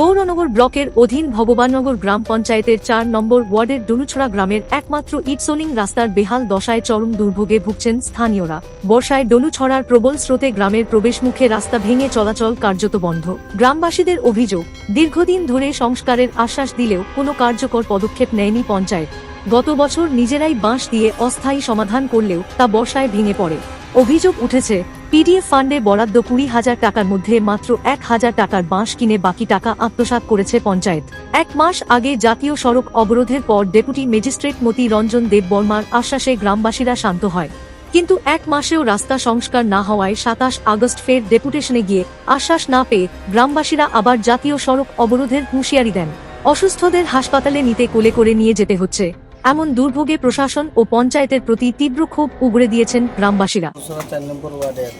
গৌরনগর ব্লকের অধীন ভগবাননগর গ্রাম পঞ্চায়েতের চার নম্বর ওয়ার্ডের ডলুছড়া গ্রামের একমাত্র ইটসোলিং রাস্তার বেহাল দশায় চরম দুর্ভোগে ভুগছেন স্থানীয়রা। বর্ষায় ডলুছড়ার প্রবল স্রোতে গ্রামের প্রবেশমুখে রাস্তা ভেঙে চলাচল কার্যত বন্ধ। গ্রামবাসীদের অভিযোগ, দীর্ঘদিন ধরে সংস্কারের আশ্বাস দিলেও কোনো কার্যকর পদক্ষেপ নেয়নি পঞ্চায়েত। গত বছর নিজেরাই বাঁশ দিয়ে অস্থায়ী সমাধান করলেও তা বর্ষায় ভেঙে পড়ে। অভিযোগ উঠেছে পিডিএফ ফান্ডে বরাদ্দ কুড়ি হাজার টাকার মধ্যে মাত্র এক হাজার টাকার বাঁশ কিনে বাকি টাকা আত্মসাৎ করেছে পঞ্চায়েত। এক মাস আগে জাতীয় সড়ক অবরোধের পর ডেপুটি ম্যাজিস্ট্রেট মতি রঞ্জন দেববর্মার আশ্বাসে গ্রামবাসীরা শান্ত হয়। কিন্তু এক মাসেও রাস্তা সংস্কার না হওয়ায় সাতাশ আগস্ট ফের ডেপুটেশনে গিয়ে আশ্বাস না পেয়ে গ্রামবাসীরা আবার জাতীয় সড়ক অবরোধের হুঁশিয়ারি দেন। অসুস্থদের হাসপাতালে নিতে কোলে করে নিয়ে যেতে হচ্ছে। এমন দুর্ভোগে প্রশাসন ও পঞ্চায়েতের প্রতি তীব্র ক্ষোভ উগড়ে দিয়েছেন গ্রামবাসীরা। চার নম্বর ওয়ার্ডের।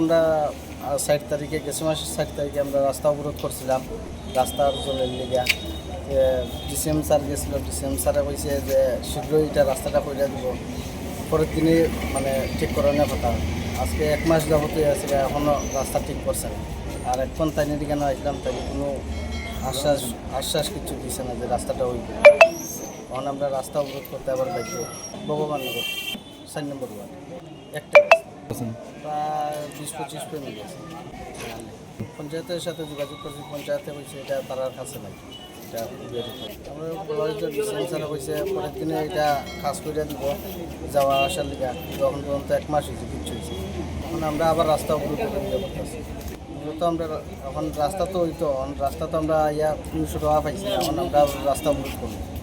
আমরা ষাট তারিখে, গেছে মাসের ষাট তারিখে আমরা রাস্তা অবরোধ করছিলাম। রাস্তার জলের লিগা। ডিসিএম স্যার গেছিল, ডিসিএম স্যারে কইছে যে শীঘ্রই এটা রাস্তাটা করে দিব। পরের দিনই মানে ঠিক করানোর কথা। আজকে এক মাস যাবতীয় আছে এখনও রাস্তা ঠিক করছে না। আর এখন তাই নিয়ে কেন আসলাম তাই কোনো আশ্বাস আশ্বাস কিছু দিছে না যে রাস্তাটা হইবে। তখন আমরা রাস্তা অবরোধ করতে আবার বাধ্য ভগবাননগর, চার নম্বর ওয়ার্ড। একটা প্রায় বিশ পঁচিশ প্রেমী গেছে পঞ্চায়েতের সাথে যোগাযোগ করছি, পঞ্চায়েতে কইছে এটা তারার কাছে নাই। হয়েছে পরের দিনে এটা কাজ করে দিব, যাওয়া আসার লিগা। যখন পর্যন্ত এক মাস হয়েছে, কিচ্ছু হয়েছে। এখন আমরা আবার রাস্তা অবরোধ করে দিতে পারতেছি মূলত আমরা এখন রাস্তা তো হইতো রাস্তা তো আমরা ইয়া তিনশো টাকা পাইছি এখন আমরা রাস্তা অবরোধ করব।